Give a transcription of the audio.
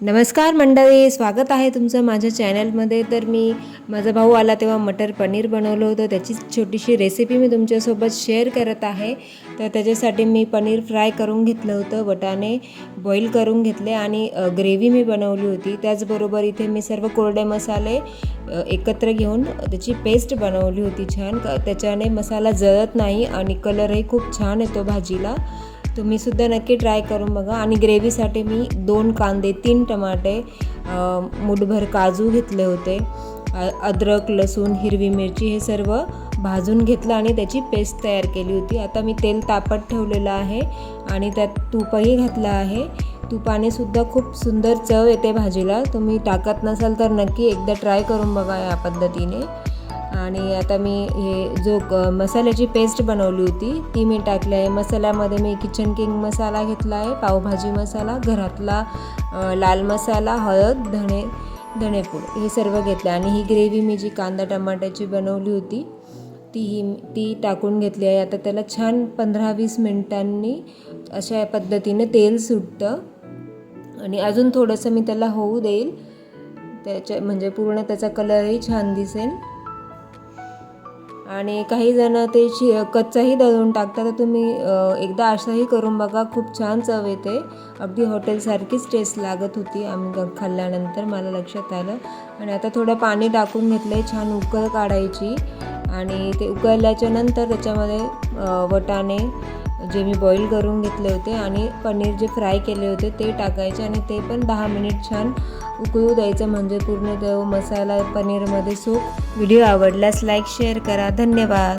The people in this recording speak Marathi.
नमस्कार मंडळी स्वागत आहे तुमचं माझ्या चॅनलमध्ये. तर मी माझा भाऊ आला तेव्हा मटर पनीर बनवलं होतं. त्याची छोटीशी रेसिपी मी तुमच्यासोबत शेअर करत आहे. तर त्याच्यासाठी मी पनीर फ्राय करून घेतलं होतं वटाणे बॉईल करून घेतले आणि ग्रेव्ही मी बनवली होती. त्याचबरोबर इथे मी सर्व कोरडे मसाले एकत्र घेऊन त्याची पेस्ट बनवली होती छान. त्याच्याने मसाला जळत नाही आणि कलरही खूप छान येतो भाजीला. तुम्ही सुद्धा नक्की ट्राय करून बघा. आणि ग्रेव्हीसाठी मी दोन कांदे तीन टमाटे मुठभर काजू घेतले होते. अद्रक लसूण हिरवी मिरची हे सर्व भाजून घेतलं आणि त्याची पेस्ट तयार केली होती. आता मी तेल तापत ठेवलेलं आहे आणि त्यात तूपही घातलं आहे. तुपाने सुद्धा खूप सुंदर चव येते भाजीला. तुम्ही टाकत नसाल तर नक्की एकदा ट्राय करून बघा या पद्धतीने. आणि आता मी हे जो क- मसाल्याची पेस्ट बनवली होती ती मी टाकली आहे. मसाल्यामध्ये मी किचन किंग मसाला घेतला आहे पावभाजी मसाला घरातला लाल मसाला हळद धणे धणेपूड हे सर्व घेतलं. आणि ही ग्रेव्ही मी जी कांदा टमाट्याची बनवली होती ती ही ती टाकून घेतली आहे. आता त्याला छान पंधरा वीस मिनिटांनी अशा पद्धतीने तेल सुटतं. आणि अजून थोडंसं मी त्याला होऊ देईल. त्याच्या म्हणजे पूर्ण त्याचा कलरही छान दिसेल. आणि काही जण ते शि कच्चाही दळून टाकतात. तर तुम्ही एकदा असाही करून बघा. खूप छान चव येते. अगदी हॉटेलसारखीच टेस्ट लागत होती आम्ही खाल्ल्यानंतर मला लक्षात आलं. आणि आता थोडं पाणी टाकून घेतलं आहे छान उकळ काढायची. आणि ते उकळल्याच्या नंतर त्याच्यामध्ये वटाणे जे मी बॉईल करून घेतले होते आणि पनीर जे फ्राय केले होते ते टाकायचे आणि ते पण दहा मिनिट छान उकळू द्यायचं म्हणजे पूर्ण तो मसाला पनीरमध्ये सूप व्हिडिओ आवडल्यास लाईक शेअर करा. धन्यवाद.